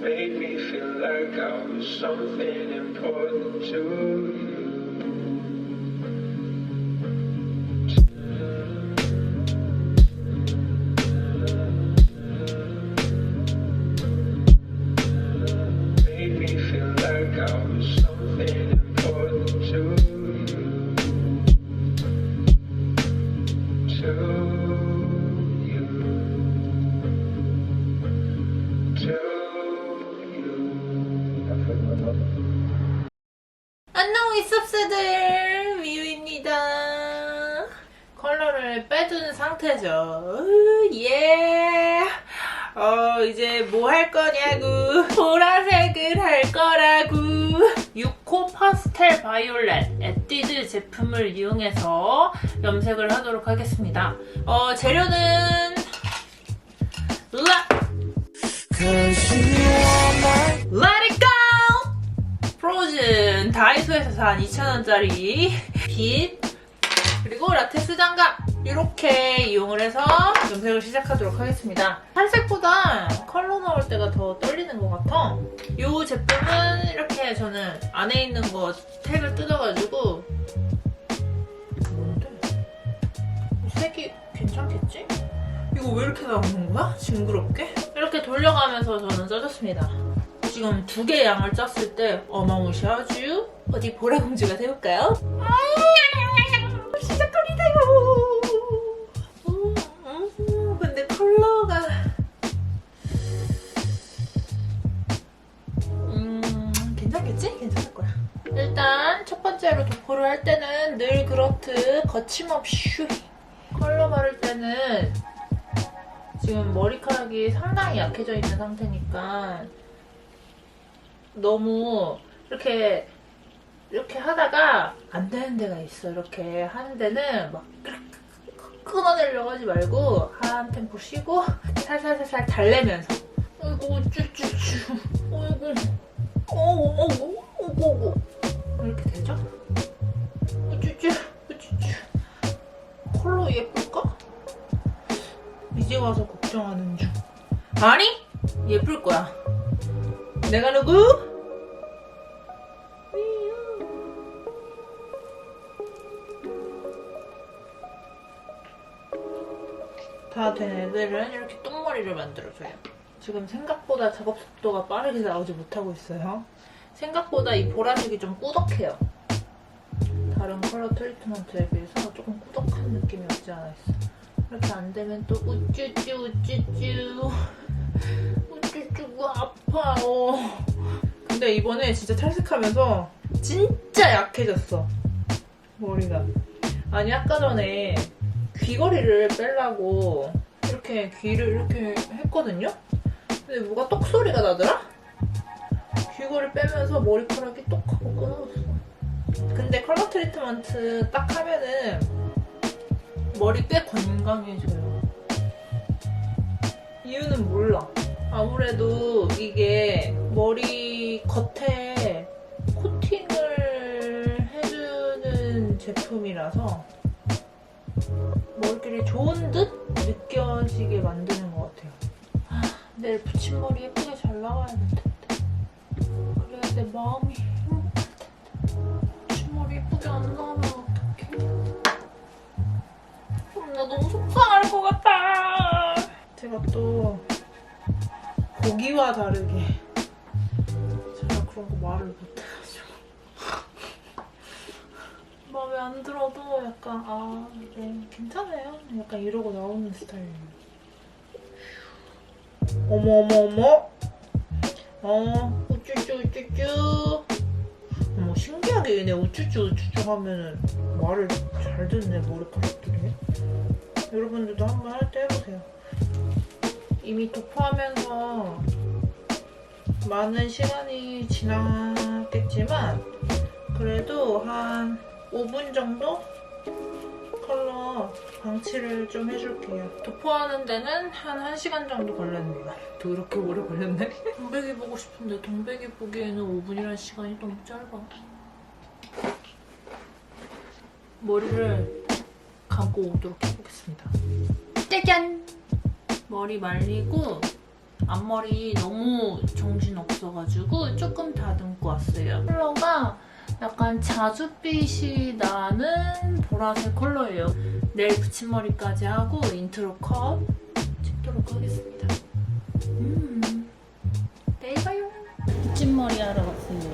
Made me feel like I was something important to you. 이섭새들 미유입니다. 컬러를 빼둔 상태죠. 으, 예. 어, 이제 뭐 할 거냐고 보라색을 할 거라고 6호 파스텔 바이올렛 에뛰드 제품을 이용해서 염색을 하도록 하겠습니다. 어, 재료는 라 Let 프로즌 다이소에서 산 2,000원짜리 빛 그리고 라텍스 장갑 이렇게 이용을 해서 염색을 시작하도록 하겠습니다. 탈색보다 컬러 나올 때가 더 떨리는 것 같아. 이 제품은 이렇게 저는 안에 있는 거 택을 뜯어가지고 뭔데? 색이 괜찮겠지? 이거 왜 이렇게 나오는 거야? 징그럽게? 이렇게 돌려가면서 저는 써줬습니다. 지금 두 개 양을 짰을 때 어마무시하죠? 어디 보라공주가 되볼까요? 시작합니다요. 음, 음, 근데 컬러가 음 괜찮겠지? 괜찮을 거야. 일단 첫 번째로 도포를 할 때는 늘 그렇듯 거침없이 컬러 바를 때는 지금 머리카락이 상당히 약해져 있는 상태니까 너무 이렇게 이렇게 하다가 안 되는 데가 있어. 이렇게 하는 데는 막 끊어내려고 하지 말고 한 템포 쉬고 살살살살 달래면서. 어이구 쭈쭈쭈. 어이구. 어구 어구 어구 어구. 이렇게 되죠? 우쭈쭈 우쭈쭈. 컬러 예쁠까? 이제 와서 걱정하는 중. 아니 예쁠 거야 내가 누구? 다 된 애들은 이렇게 똥머리를 만들어줘요. 지금 생각보다 작업 속도가 빠르게 나오지 못하고 있어요. 생각보다 이 보라색이 좀 꾸덕해요. 다른 컬러 트리트먼트에 비해서 조금 꾸덕한 느낌이 없지 않아 있어. 이렇게 안 되면 또 우쭈쭈 우쭈쭈 우쭈쭈 아파요. 근데 이번에 진짜 탈색하면서 진짜 약해졌어. 머리가. 아니 아까 전에 귀걸이를 빼려고 이렇게 귀를 이렇게 했거든요? 근데 뭐가 똑 소리가 나더라? 귀걸이 빼면서 머리카락이 똑 하고 끊어졌어. 근데 컬러 트리트먼트 딱 하면은 머리 꽤 건강해져요. 이유는 몰라. 아무래도 이게 머리 겉에 코팅을 해주는 제품이라서 머리결이 좋은 듯 느껴지게 만드는 것 같아요. 아, 내일 붙임머리 예쁘게 잘 나와야 될 텐데. 그래야 내 마음이 행복할 텐데. 붙임머리 예쁘게 안 나오면 어떡해. 그럼 나 너무 속상할 것 같다. 제가 또 보기와 다르게 제가 그런 거 말을 못해가지고. 마음에 안 들어도 약간 아 네, 괜찮아요. 약간 이러고 나오는 스타일이에요 어머 어머 어머. 어 우쭈쭈 우쭈쭈. 어머 신기하게 얘네 우쭈쭈 우쭈쭈 하면은 말을 잘 듣네 머리카락들이. 여러분들도 한번 이미 도포하면서 많은 시간이 지났겠지만 그래도 한 5분 정도 컬러 방치를 좀 해줄게요. 도포하는 데는 한 1시간 정도 걸렸네요. 또 이렇게 오래 걸렸네? 동백이 보고 싶은데 동백이 보기에는 5분이라는 시간이 너무 짧아. 머리를 감고 오도록 해보겠습니다. 짜잔! 머리 말리고 앞머리 너무 정신 없어가지고 조금 다듬고 왔어요. 컬러가 약간 자줏빛이 나는 보라색 컬러예요. 내일 붙임머리까지 하고 인트로 컷 찍도록 하겠습니다. 음, 내일 봐요. 붙임머리 하러. 매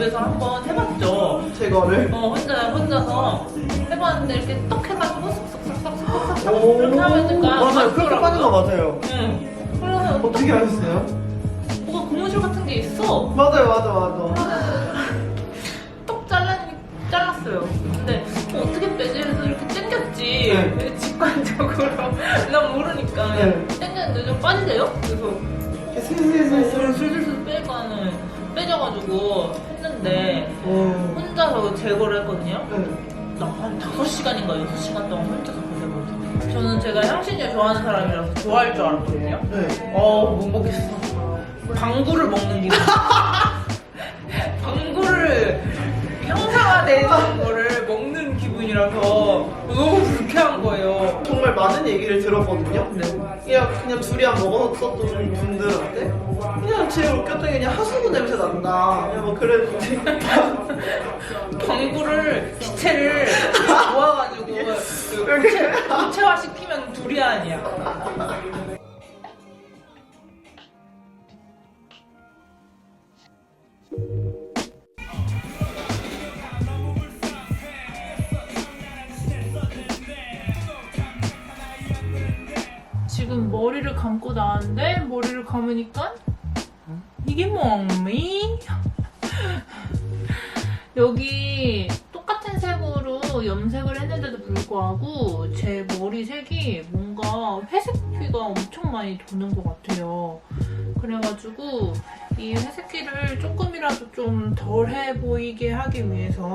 집에서 한번 해봤죠. 제거를. 어, 혼자, 혼자서 해봤는데 이렇게 떡 해가지고 쏙쏙쏙쏙쏙쏙 오. 이렇게 하니까. 맞아요. 그렇게 빠진 거 맞아요. 응. 그래서 어떻게 하셨어요? 뭐가 고무줄 같은 게 있어. 맞아요, 맞아, 맞아. 똑 잘라, 잘랐어요. 근데 어떻게 빼지? 해서 이렇게 당겼지. 네. 직관적으로. 난 모르니까. 네. 당겼는데 좀 빠지대요? 그래서 슬슬슬슬. 슬슬슬 빼가는 빼져가지고 했는데 오. 혼자서 제거를 했거든요. 네. 나한 5시간인가 6시간 동안 혼자서 보내거든요. 저는 제가 향신료 좋아하는 사람이라서 좋아할 줄 알았거든요. 네. 어, 못 먹겠어. 방구를 먹는 기분. 방구를 평상화되는 거를 먹는 기분이라서 너무 불쾌한 거예요. 정말 많은 얘기를 들었거든요. 네. 그냥, 그냥 둘이 안 먹었었던 분들한테 웃겼던 게 그냥 하수구 냄새 난다. 그냥 뭐 그랬는데. 방구를 기체를 모아가지고 그 고체, 고체화 시키면 두리안이야. 지금 머리를 감고 나왔는데 머리를 감으니까 이게 뭐니? 여기 똑같은 색으로 염색을 했는데도 불구하고 제 머리 색이 뭔가 회색기가 엄청 많이 도는 것 같아요. 그래가지고 이 회색기를 조금이라도 좀 덜해 보이게 하기 위해서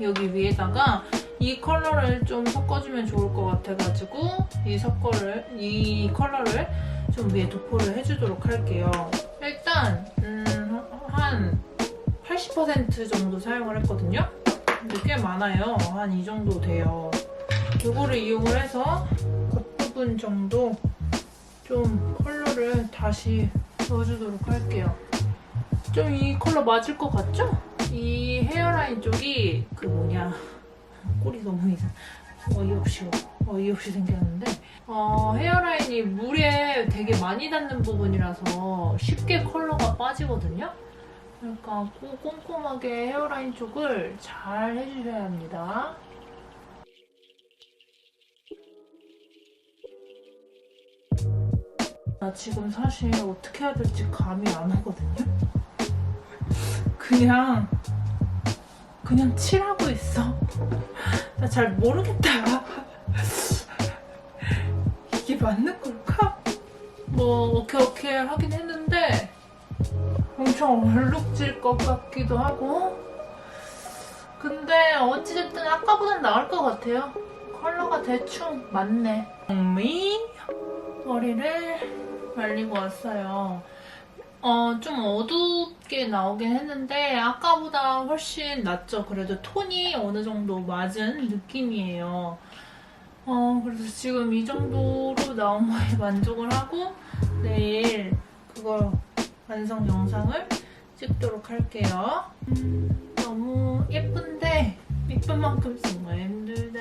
여기 위에다가 이 컬러를 좀 섞어주면 좋을 것 같아가지고 이 섞어를 이 컬러를 좀 위에 도포를 해주도록 할게요. 일단 음, 한 80% 정도 사용을 했거든요. 근데 꽤 많아요. 한 이 정도 돼요. 이거를 이용을 해서 겉부분 정도 좀 컬러를 다시 넣어주도록 할게요. 좀 이 컬러 맞을 것 같죠? 이 헤어라인 쪽이 그 뭐냐 꼴이 너무 이상 어이없이 어이없이 생겼는데 어, 헤어라인이 물에 되게 많이 닿는 부분이라서 쉽게 컬러가 빠지거든요. 그러니까 꼭 꼼꼼하게 헤어라인 쪽을 잘 해주셔야 합니다. 나 지금 사실 어떻게 해야 될지 감이 안 오거든요. 그냥 그냥 칠하고 있어. 나 잘 모르겠다. 이게 맞는 걸까? 뭐 오케이 오케이 하긴 했는데 엄청 얼룩질 것 같기도 하고 근데 어찌됐든 아까보단 나을 것 같아요 컬러가 대충 맞네 미 머리를 말리고 왔어요 어, 좀 어둡게 나오긴 했는데 아까보다 훨씬 낫죠 그래도 톤이 어느 정도 맞은 느낌이에요 어, 그래서 지금 이 정도로 나온 거에 만족을 하고 내일 그거 완성 영상을 찍도록 할게요. 음, 너무 예쁜데 예쁜 만큼 정말 힘들다.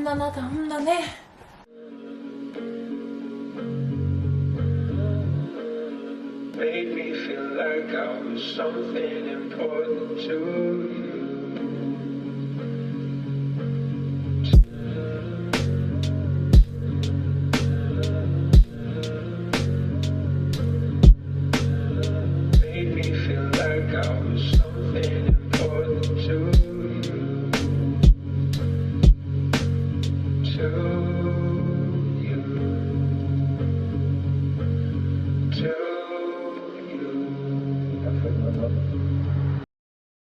험난하다 험난해. Made me feel like I was something important to